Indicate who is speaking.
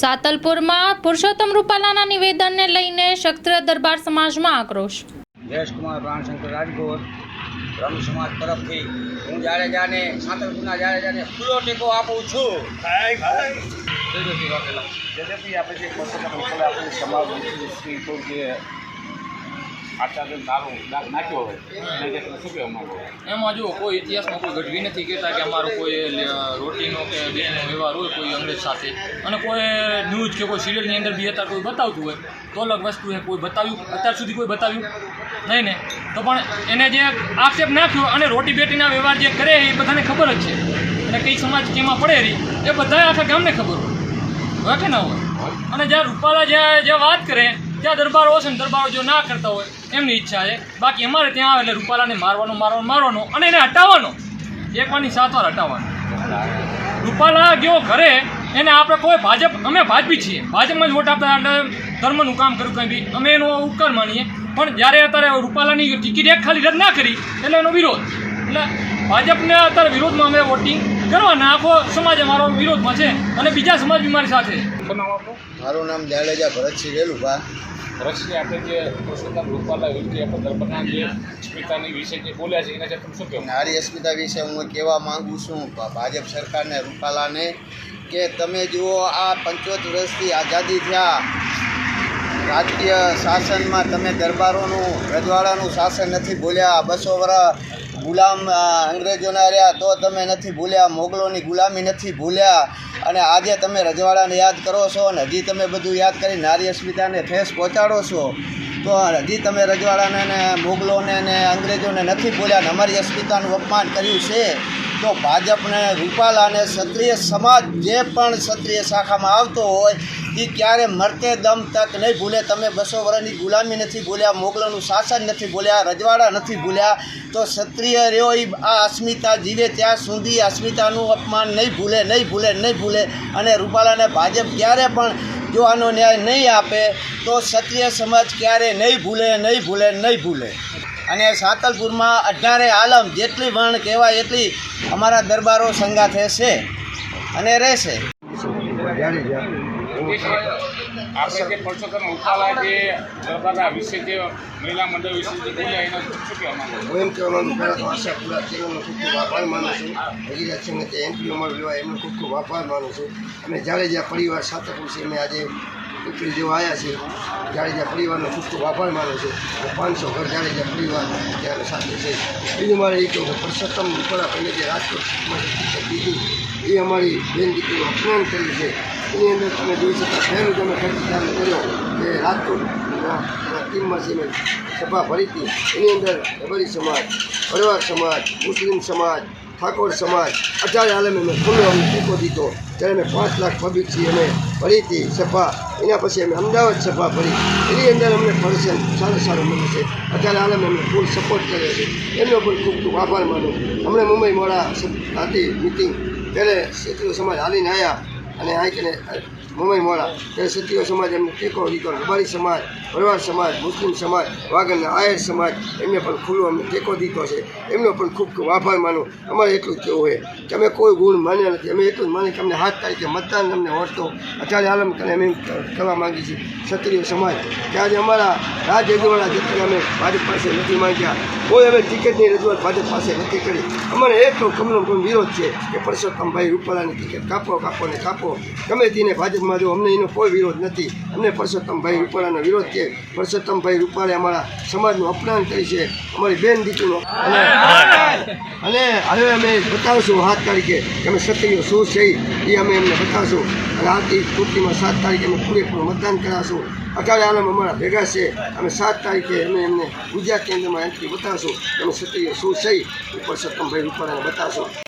Speaker 1: સાતલપુરમાં પુરુષોત્તમ રૂપાલાના નિવેદનને લઈને ક્ષત્રિય દરબાર સમાજમાં આક્રોશ.
Speaker 2: જયેશકુમાર પ્રાણશંકર રાજગોર બ્રહ્મ સમાજ તરફથી હું જાડેજાને સાંતલપુરના જાડેજાને ખુલ્લો ટેકો આપું છું.
Speaker 3: જે આપણે સમાજ જે
Speaker 4: એમાં જો કોઈ ઇતિહાસમાં કોઈ ઘટવી નથી કહેતા કે અમારો કોઈ રોટીનો કે બેનો વ્યવહાર હોય કોઈ અંગ્રેજ સાથે. અને કોઈ ન્યૂઝ કે કોઈ સિરિયલની અંદર બી અત્યારે કોઈ બતાવતું હોય તો અલગ વસ્તુ છે કોઈ બતાવ્યું અત્યાર સુધી કોઈ બતાવ્યું. નહીં ને? તો પણ એને જે આક્ષેપ નાખ્યો અને રોટી બેટીના વ્યવહાર જે કરે એ બધાને ખબર જ છે. અને કઈ સમાજ કેમાં પડે રહી એ બધા આખા ગામને ખબર હોય. હોય કે ના હોય. અને જ્યાં રૂપાલા જ્યાં જ્યાં વાત કરે ત્યાં દરબારો હશે ને દરબારો જો ના કરતા હોય, એમની ઈચ્છા છે. બાકી અમારે ત્યાં આવે એટલે રૂપાલાને મારવાનો મારવાનો મારવાનો અને એને હટાવવાનો. એકવાની સાત વાર હટાવવાનો. રૂપાલા ગયો ઘરે, એને આપણે કોઈ ભાજપ, અમે ભાજપી છીએ. ભાજપમાં જ વોટ આપતા ધર્મનું કામ કર્યું કંઈ બી. અમે એનો ઉપકાર માનીએ. પણ જ્યારે અત્યારે રૂપાલાની ટિકિટ એક ખાલી રદ ના કરી, એટલે એનો વિરોધ. એટલે ભાજપને અત્યારે વિરોધમાં અમે વોટિંગ કરવાના આખો સમાજ અમારો વિરોધમાં છે અને બીજા સમાજ બી મારી સાથે.
Speaker 2: મારું નામ જાડેજા ભરતસિંહ રેલુભા.
Speaker 3: ભરતસિંહ આપણે જે રૂપાલા આપણે દરબારના જે સ્મિતાની વિશે જે બોલ્યા છે એના છે તમે શું કહેવા?
Speaker 2: નારી અસ્મિતા વિશે હું કહેવા માંગુ છું ભાજપ સરકારને રૂપાલાને કે તમે જુઓ આ પંચોતેર વર્ષથી આઝાદી થયા. રાજકીય શાસનમાં તમે દરબારોનું રજવાડાનું શાસન નથી બોલ્યા. બસો વર્ષ ગુલામ અંગ્રેજોના રહ્યા તો તમે નથી ભૂલ્યા, મોગલોની ગુલામી નથી ભૂલ્યા. અને આજે તમે રજવાડાને યાદ કરો છો અને હજી તમે બધું યાદ કરી નારી અસ્મિતાને ઠેસ પહોંચાડો છો. તો હજી તમે રજવાડાને ને, મોગલોને ને અંગ્રેજોને નથી ભૂલ્યા અને અમારી અસ્મિતાનું અપમાન કર્યું છે. તો ભાજપને રૂપાલાને ક્ષત્રિય સમાજ જે પણ ક્ષત્રિય શાખામાં આવતો હોય, એ ક્યારે મરતે દમ તક નહીં ભૂલે. તમે બસો વર્ષની ગુલામી નથી ભૂલ્યા, મોગલોનું શાસન નથી ભૂલ્યા, રજવાડા નથી ભૂલ્યા, તો ક્ષત્રિય રહ્યો એ આ અસ્મિતા જીવે ત્યાં સુધી અસ્મિતાનું અપમાન નહીં ભૂલે નહીં ભૂલે નહીં ભૂલે. અને રૂપાલાને ભાજપ ક્યારે પણ જો ન્યાય નહીં આપે તો ક્ષત્રિય સમાજ ક્યારે નહીં ભૂલે નહીં ભૂલે નહીં ભૂલે. અને સાતલપુરમાં અઢારે આલમ જેટલી વર્ણ કહેવાય એટલી અમારા દરબારો સંગાથે છે અને રહેશે.
Speaker 3: આપણે જે પરસોત્તમ રૂપાલા જે દરબારના વિશે જે મહિલા મંડળ વિશે જે બોલ્યા એના શું કહેવા માંગો
Speaker 5: હું એમ કહેવા માંગુ પહેલાં તો આશાપુરા ચેનલનો ખૂબ ખૂબ આભાર માનું છું. હજીરાજ છે એન્ટ્રીઓ મળી લેવા એમનો ખૂબ ખૂબ આભાર માનું છું. અને જાડેજા પરિવાર સાથે છે અમે આજે એપ્રિલ જેવા આવ્યા છે. જાડેજા પરિવારનો ખૂબ આભાર માનો છે પાંચસો ઘર જાડેજા પરિવાર ત્યારે સાથે છે. બીજું મારે એ કહું કે પરસોત્તમ રૂપાલા પહેલે જે રાજકોટમાં જે દીધી એ અમારી બેન દીકરીનું અપમાન કર્યું છે. એની અંદર તમે જોઈ શકો, પહેલું તમે ચાલુ કર્યો કે રાજકોટ ટીમમાં છે મેં સભા ભરી હતી, એની અંદર રબારી સમાજ પરિવાર સમાજ, મુસ્લિમ સમાજ ઠાકોર સમાજ અત્યારે આલમે મેં ખુલ્લો અમને ટેકો દીધો. ત્યારે મેં પાંચ લાખ પબ્લિક છીએ અમે ભરી હતી સભા, એના પછી અમે અમદાવાદ સભા ભરી. એની અંદર અમને પર્સન સારું સારું મળે છે. અત્યારે આલમ અમને ફૂલ સપોર્ટ કર્યો છે. એમનો પણ ખૂબ ખૂબ આભાર માનું હમણાં મુંબઈ મોડા હતી મિટિંગ ત્યારે ક્ષત્રિય સમાજ હાલીને આવ્યા અને આ કે મુંબઈ મોડા. ત્યારે ક્ષત્રિય સમાજ એમને ટેકો દીધો. રબારી સમાજ ભરવાડ સમાજ, મુસ્લિમ સમાજ વાગરના આયર સમાજ, એમને પણ ખુલ્લો અમને ટેકો દીધો છે. એમનો પણ ખૂબ ખૂબ આભાર માનો. અમારે એટલું જ કહેવું હોય કે અમે કોઈ ગુણ માન્યા નથી. અમે એટલું જ માની કે અમને હાથ તારીખે મતદાન અમને વળતો અત્યારે આલમ કરે અમે કરવા માંગીએ છીએ. ક્ષત્રિય સમાજ, કે આજે અમારા રાજ રજવાડા જેટલી અમે ભાજપ પાસે નથી માંગ્યા. કોઈ અમે ટિકિટની રજૂઆત ભાજપ પાસે નથી કરી. અમારે એટલો કમનો વિરોધ છે કે પરસોત્તમભાઈ રૂપાલાની ટિકિટ કાપો કાપો ને કાપો. ગમે તેને ભાજપમાં જો અમને એનો કોઈ વિરોધ નથી. અમને પરસોત્તમભાઈ રૂપાલાનો વિરોધ છે. પરસોત્તમભાઈ રૂપાલે અમારા સમાજનું અપમાન કરી છે. અમારી બેન દીકરીનું અને હવે અમે બતાવશું સાત તારીખે કે અમે સત્રીઓ શું છે એ અમે એમને બતાવશું. અને આવતી ચૂંટણીમાં સાત તારીખે અમે પૂરેપૂરું મતદાન કરાવશું. અત્યારે આલમ અમારા ભેગા છે. અમે સાત તારીખે અમે એમને ગુજરાત કેન્દ્રમાં એન્ટ્રી બતાવશું અમે સત્રીઓ શું છે એ પરસોત્તમભાઈ રૂપાલાને બતાવશું.